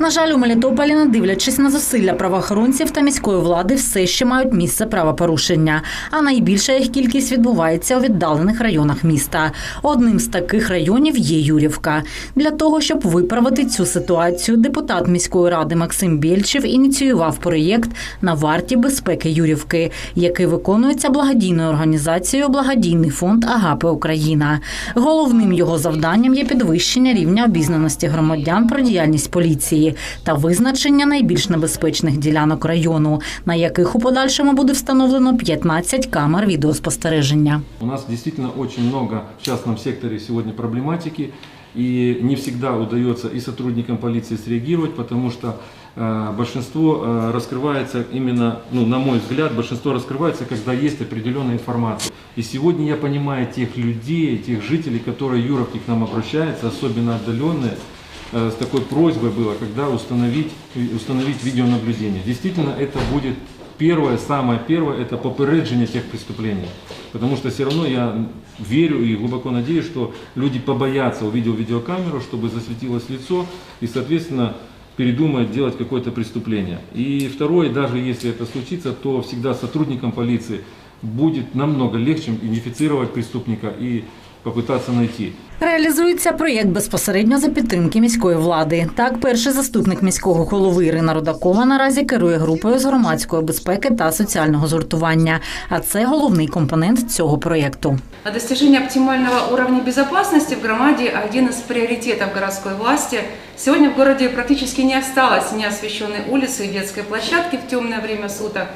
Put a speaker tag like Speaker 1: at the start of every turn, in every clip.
Speaker 1: На жаль, у Мелітополі, не дивлячись на зусилля правоохоронців та міської влади, все ще мають місце правопорушення. А найбільша їх кількість відбувається у віддалених районах міста. Одним з таких районів є Юрівка. Для того, щоб виправити цю ситуацію, депутат міської ради Максим Бєльчев ініціював проєкт на варті безпеки Юрівки, який виконується благодійною організацією Благодійний фонд Агапи Україна. Головним його завданням є підвищення рівня обізнаності громадян про діяльність поліції та визначення найбільш небезпечних ділянок району, на яких у подальшому буде встановлено 15 камер відеоспостереження.
Speaker 2: У нас действительно очень много в частном секторе сегодня проблематики, и не всегда удается и сотрудникам полиции среагировать, потому что э, большинство э, раскрывается именно, ну, на мой взгляд, большинство раскрывается, когда есть определенная информация. И сегодня я понимаю тех людей, тех жителей, которые Юровки к нам обращаются, особенно отдаленные, э, с такой просьбой было, когда установить, установить видеонаблюдение. Действительно, это будет первое, самое первое, это попереджение тех преступлений. Потому что все равно я верю и глубоко надеюсь, что люди побоятся, увидел видеокамеру, чтобы засветилось лицо и, соответственно, передумают делать какое-то преступление. И второе, даже если это случится, то всегда сотрудникам полиции будет намного легче идентифицировать преступника и попытаться найти.
Speaker 1: Реалізується проєкт безпосередньо за підтримки міської влади. Так, перший заступник міського голови Ірина Рудакова наразі керує групою з громадської безпеки та соціального згуртування. А це головний компонент цього проєкту.
Speaker 3: А Достижение оптимального уровня безопасности в громаде – один из приоритетов городской власти. Сегодня в городе практически не осталось неосвещенной улицы и детской площадки в темное время суток.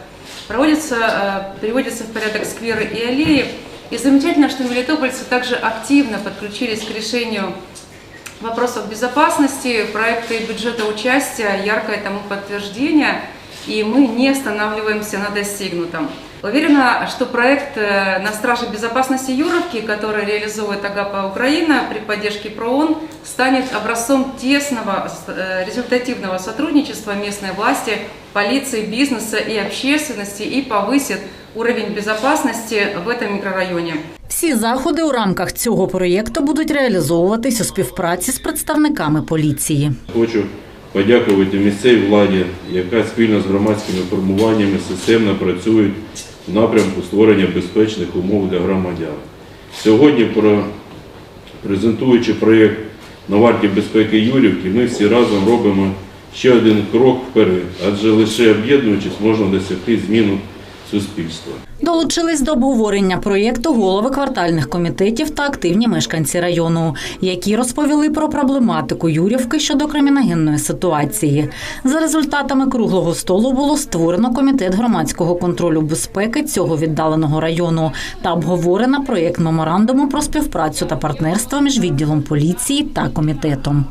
Speaker 3: Проводятся, э, приводятся в порядок скверы и аллеи. И замечательно, что мелитопольцы также активно подключились к решению вопросов безопасности, проекты бюджета участия, яркое тому подтверждение, и мы не останавливаемся на достигнутом. Уверена, что проект э, «На страже безопасности Юровки», который реализует Агапа Украина при поддержке ПРООН, станет образцом тесного э, результативного сотрудничества местной власти, полиции, бизнеса и общественности и повысит уровень безопасности в этом микрорайоне.
Speaker 1: Всі заходи у рамках цього проєкту будуть реалізовуватись у співпраці з представниками поліції.
Speaker 4: Хочу подякувати місцевій владі, яка спільно з громадськими формуваннями системно працює в напрямку створення безпечних умов для громадян. Сьогодні, презентуючи проєкт на варті безпеки Юрівки, ми всі разом робимо ще один крок вперед, адже лише об'єднуючись можна досягти зміну суспільства.
Speaker 1: Долучились до обговорення проєкту голови квартальних комітетів та активні мешканці району, які розповіли про проблематику Юрівки щодо криміногенної ситуації. За результатами круглого столу було створено комітет громадського контролю безпеки цього віддаленого району та обговорено проєкт меморандуму про співпрацю та партнерство між відділом поліції та комітетом.